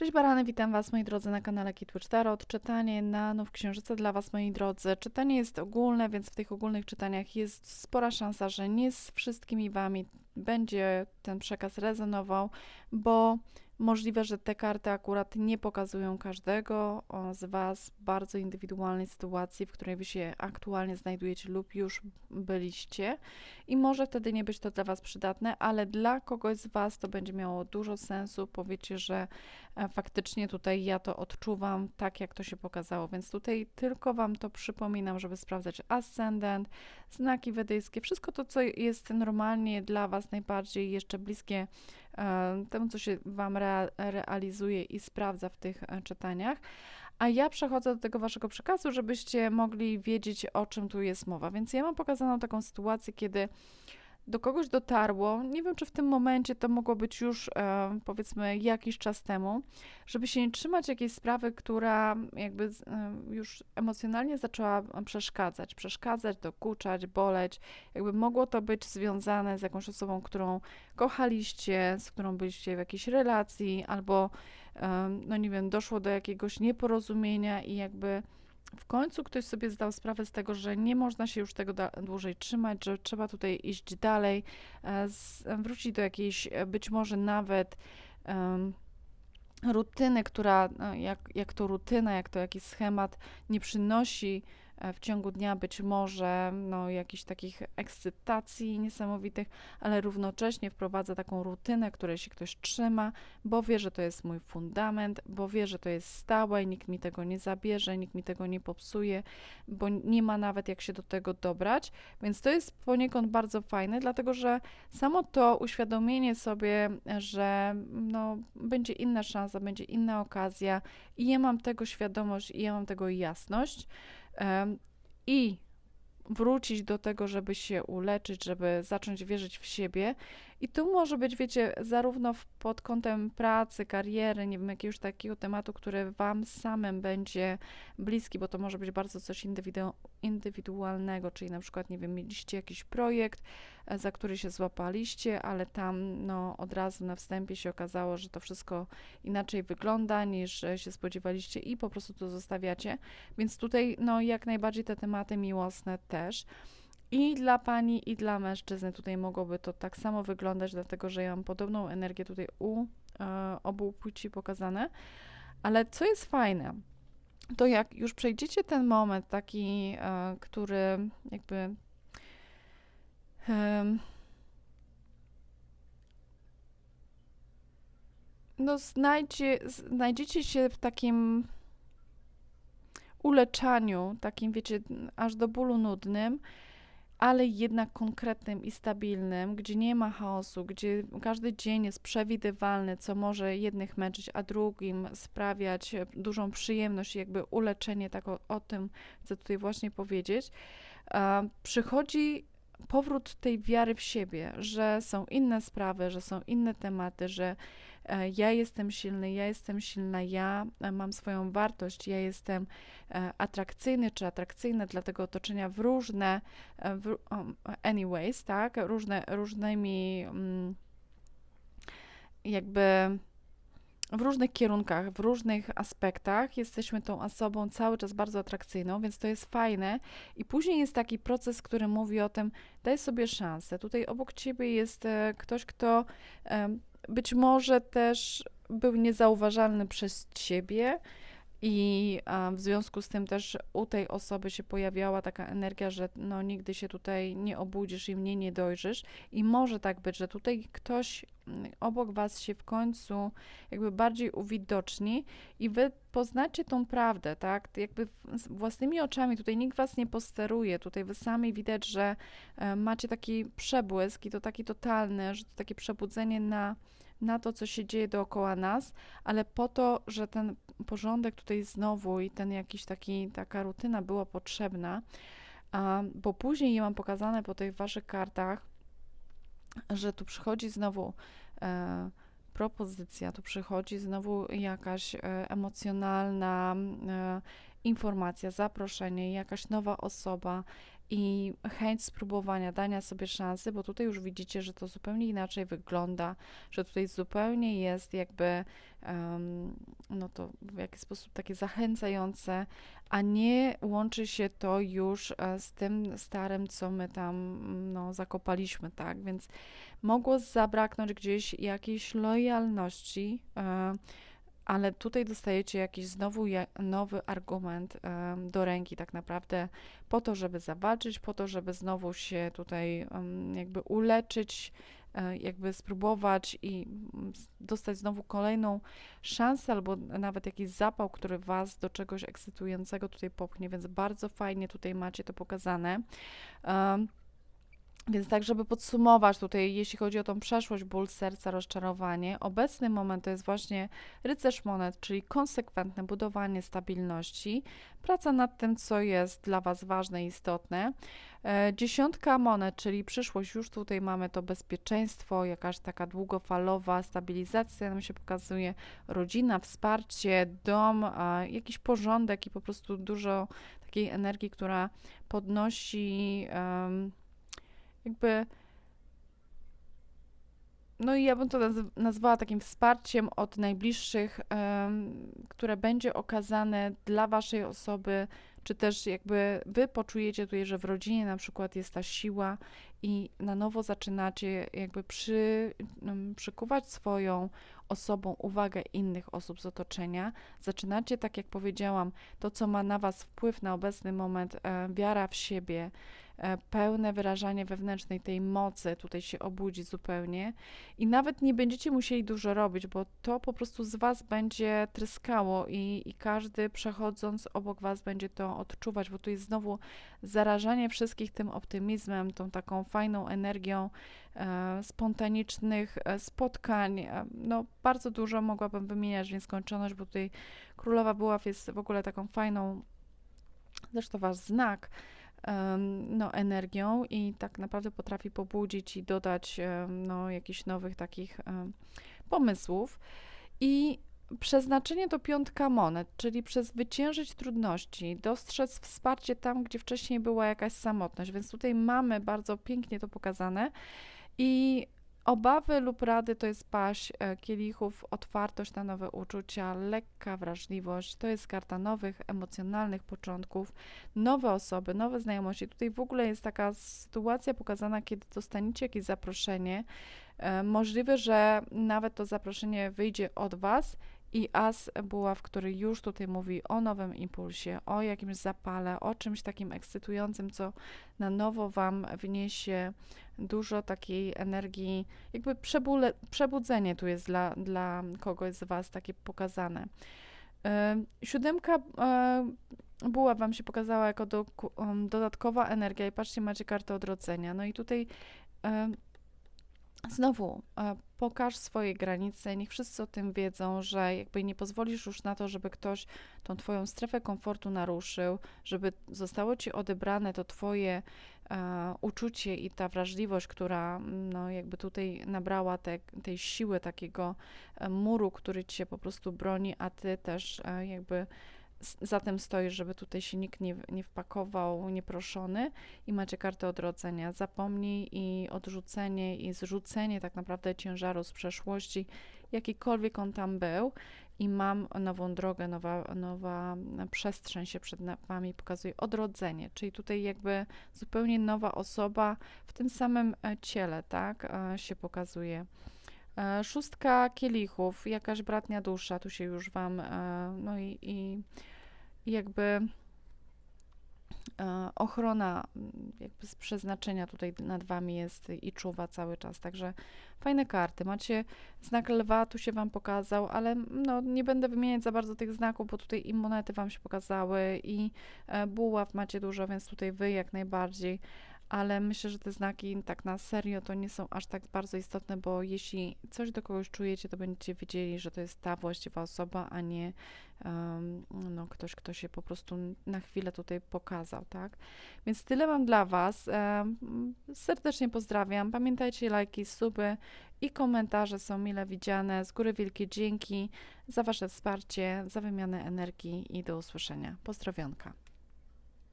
Cześć Barany, witam Was moi drodzy na kanale Kitwitch Tarot. Czytanie na Nów Księżyca dla Was moi drodzy. Czytanie jest ogólne, więc w tych ogólnych czytaniach jest spora szansa, że nie z wszystkimi Wami będzie ten przekaz rezonował, bo Możliwe, że te karty akurat nie pokazują każdego z Was bardzo indywidualnej sytuacji, w której Wy się aktualnie znajdujecie lub już byliście i może wtedy nie być to dla Was przydatne, ale dla kogoś z Was to będzie miało dużo sensu. Powiecie, że e, faktycznie tutaj ja to odczuwam tak, jak to się pokazało, więc tutaj tylko Wam to przypominam, żeby sprawdzać ascendent, znaki wedyjskie, wszystko to, co jest normalnie dla Was najbardziej jeszcze bliskie temu, co się Wam realizuje i sprawdza w tych e, czytaniach. A ja przechodzę do tego Waszego przekazu, żebyście mogli wiedzieć, o czym tu jest mowa. Więc ja mam pokazaną taką sytuację, kiedy do kogoś dotarło, nie wiem czy w tym momencie to mogło być już e, powiedzmy jakiś czas temu, żeby się nie trzymać jakiejś sprawy, która jakby e, już emocjonalnie zaczęła przeszkadzać, przeszkadzać, dokuczać, boleć. Jakby mogło to być związane z jakąś osobą, którą kochaliście, z którą byliście w jakiejś relacji, albo e, no nie wiem, doszło do jakiegoś nieporozumienia i jakby w końcu ktoś sobie zdał sprawę z tego, że nie można się już tego dłużej trzymać, że trzeba tutaj iść dalej, e, wrócić do jakiejś e, być może nawet um, rutyny, która, no, jak, jak to rutyna, jak to jakiś schemat nie przynosi E, w ciągu dnia być może no, jakichś takich ekscytacji niesamowitych, ale równocześnie wprowadza taką rutynę, której się ktoś trzyma, bo wie, że to jest mój fundament, bo wie, że to jest stałe i nikt mi tego nie zabierze, nikt mi tego nie popsuje, bo nie ma nawet jak się do tego dobrać. Więc to jest poniekąd bardzo fajne, dlatego że samo to uświadomienie sobie, że no, będzie inna szansa, będzie inna okazja i ja mam tego świadomość i ja mam tego jasność i wrócić do tego, żeby się uleczyć, żeby zacząć wierzyć w siebie. I tu może być, wiecie, zarówno pod kątem pracy, kariery, nie wiem, jakiegoś takiego tematu, który Wam samym będzie bliski, bo to może być bardzo coś indywidu indywidualnego, czyli na przykład, nie wiem, mieliście jakiś projekt, e, za który się złapaliście, ale tam no, od razu na wstępie się okazało, że to wszystko inaczej wygląda niż się spodziewaliście i po prostu to zostawiacie. Więc tutaj, no, jak najbardziej te tematy miłosne też. I dla pani, i dla mężczyzny tutaj mogłoby to tak samo wyglądać, dlatego że ja mam podobną energię tutaj u e, obu płci pokazane. Ale co jest fajne, to jak już przejdziecie ten moment taki, e, który jakby e, no znajdzie, znajdziecie się w takim uleczaniu, takim wiecie, aż do bólu nudnym, ale jednak konkretnym i stabilnym, gdzie nie ma chaosu, gdzie każdy dzień jest przewidywalny, co może jednych męczyć, a drugim sprawiać dużą przyjemność, jakby uleczenie, tak o, o tym chcę tutaj właśnie powiedzieć, przychodzi powrót tej wiary w siebie, że są inne sprawy, że są inne tematy, że E, ja jestem silny, ja jestem silna, ja e, mam swoją wartość, ja jestem e, atrakcyjny czy atrakcyjna dla tego otoczenia w różne, w, anyways, tak, różne, różnymi mm, jakby w różnych kierunkach, w różnych aspektach jesteśmy tą osobą cały czas bardzo atrakcyjną, więc to jest fajne. I później jest taki proces, który mówi o tym, daj sobie szansę. Tutaj obok ciebie jest ktoś, kto być może też był niezauważalny przez ciebie i w związku z tym też u tej osoby się pojawiała taka energia, że no nigdy się tutaj nie obudzisz i mnie nie dojrzysz. I może tak być, że tutaj ktoś mm, obok was się w końcu jakby bardziej uwidoczni i wy poznacie tą prawdę, tak? Jakby własnymi oczami, tutaj nikt was nie posteruje, tutaj wy sami widać, że e, macie taki przebłysk i to taki totalny, że to takie przebudzenie na na to, co się dzieje dookoła nas, ale po to, że ten porządek tutaj znowu i ten jakiś taki, taka rutyna była potrzebna, bo później je mam pokazane po tych waszych kartach, że tu przychodzi znowu e, propozycja, tu przychodzi znowu jakaś e, emocjonalna e, informacja, zaproszenie, jakaś nowa osoba i chęć spróbowania, dania sobie szansy, bo tutaj już widzicie, że to zupełnie inaczej wygląda, że tutaj zupełnie jest jakby um, no to w jakiś sposób takie zachęcające, a nie łączy się to już e, z tym starym, co my tam no, zakopaliśmy, tak? Więc mogło zabraknąć gdzieś jakiejś lojalności. E, ale tutaj dostajecie jakiś znowu nowy argument do ręki, tak naprawdę, po to, żeby zawalczyć, po to, żeby znowu się tutaj jakby uleczyć, e, jakby spróbować i dostać znowu kolejną szansę, albo nawet jakiś zapał, który Was do czegoś ekscytującego tutaj popchnie, więc bardzo fajnie tutaj macie to pokazane. Więc tak, żeby podsumować tutaj, jeśli chodzi o tą przeszłość, ból serca, rozczarowanie, obecny moment to jest właśnie rycerz monet, czyli konsekwentne budowanie stabilności, praca nad tym, co jest dla Was ważne i istotne. E, dziesiątka monet, czyli przyszłość, już tutaj mamy to bezpieczeństwo, jakaś taka długofalowa stabilizacja nam się pokazuje, rodzina, wsparcie, dom, jakiś porządek i po prostu dużo takiej energii, która podnosi. Jakby. No i ja bym to nazwała takim wsparciem od najbliższych, które będzie okazane dla waszej osoby, czy też jakby wy poczujecie tutaj, że w rodzinie na przykład jest ta siła i na nowo zaczynacie jakby przy, przykuwać swoją osobą uwagę innych osób z otoczenia. Zaczynacie, tak jak powiedziałam, to, co ma na was wpływ na obecny moment, e, wiara w siebie, pełne wyrażanie wewnętrznej tej mocy tutaj się obudzi zupełnie i nawet nie będziecie musieli dużo robić, bo to po prostu z Was będzie tryskało i, i każdy przechodząc obok Was będzie to odczuwać, bo tu jest znowu zarażanie wszystkich tym optymizmem, tą taką fajną energią e, spontanicznych e, spotkań. E, no, bardzo dużo mogłabym wymieniać w nieskończoność, bo tutaj Królowa Buław jest w ogóle taką fajną, zresztą Wasz znak, no, energią i tak naprawdę potrafi pobudzić i dodać no, jakichś nowych takich pomysłów. I przeznaczenie to piątka monet, czyli przezwyciężyć trudności, dostrzec wsparcie tam, gdzie wcześniej była jakaś samotność. Więc tutaj mamy bardzo pięknie to pokazane. I Obawy lub rady to jest paść e, kielichów, otwartość na nowe uczucia, lekka wrażliwość. To jest karta nowych, emocjonalnych początków, nowe osoby, nowe znajomości. Tutaj w ogóle jest taka sytuacja pokazana, kiedy dostaniecie jakieś zaproszenie. E, możliwe, że nawet to zaproszenie wyjdzie od Was i as buław, który już tutaj mówi o nowym impulsie, o jakimś zapale, o czymś takim ekscytującym, co na nowo Wam wniesie dużo takiej energii, jakby przebule, przebudzenie tu jest dla, dla kogoś z Was takie pokazane. Yy, siódemka yy, Wam się pokazała jako do, um, dodatkowa energia i patrzcie, macie kartę odrodzenia. No i tutaj yy, Znowu, e, pokaż swoje granice, niech wszyscy o tym wiedzą, że jakby nie pozwolisz już na to, żeby ktoś tą Twoją strefę komfortu naruszył, żeby zostało Ci odebrane to Twoje e, uczucie i ta wrażliwość, która no, jakby tutaj nabrała te, tej siły takiego e, muru, który Cię po prostu broni, a Ty też e, jakby za tym stoi, żeby tutaj się nikt nie, nie wpakował nieproszony i macie kartę odrodzenia. Zapomnij i odrzucenie i zrzucenie tak naprawdę ciężaru z przeszłości, jakikolwiek on tam był i mam nową drogę, nowa, nowa przestrzeń się przed Wami pokazuje, odrodzenie, czyli tutaj jakby zupełnie nowa osoba w tym samym e, ciele, tak, e, się pokazuje. E, szóstka kielichów, jakaś bratnia dusza, tu się już Wam, no i, i jakby e, ochrona jakby z przeznaczenia tutaj nad wami jest i czuwa cały czas. Także fajne karty. Macie znak lwa, tu się wam pokazał, ale no, nie będę wymieniać za bardzo tych znaków, bo tutaj i monety wam się pokazały i e, buław macie dużo, więc tutaj wy jak najbardziej ale myślę, że te znaki tak na serio to nie są aż tak bardzo istotne, bo jeśli coś do kogoś czujecie, to będziecie wiedzieli, że to jest ta właściwa osoba, a nie um, no, ktoś, kto się po prostu na chwilę tutaj pokazał, tak? Więc tyle mam dla Was. Um, serdecznie pozdrawiam. Pamiętajcie, lajki, suby i komentarze są mile widziane. Z góry wielkie dzięki za Wasze wsparcie, za wymianę energii i do usłyszenia. Pozdrowionka.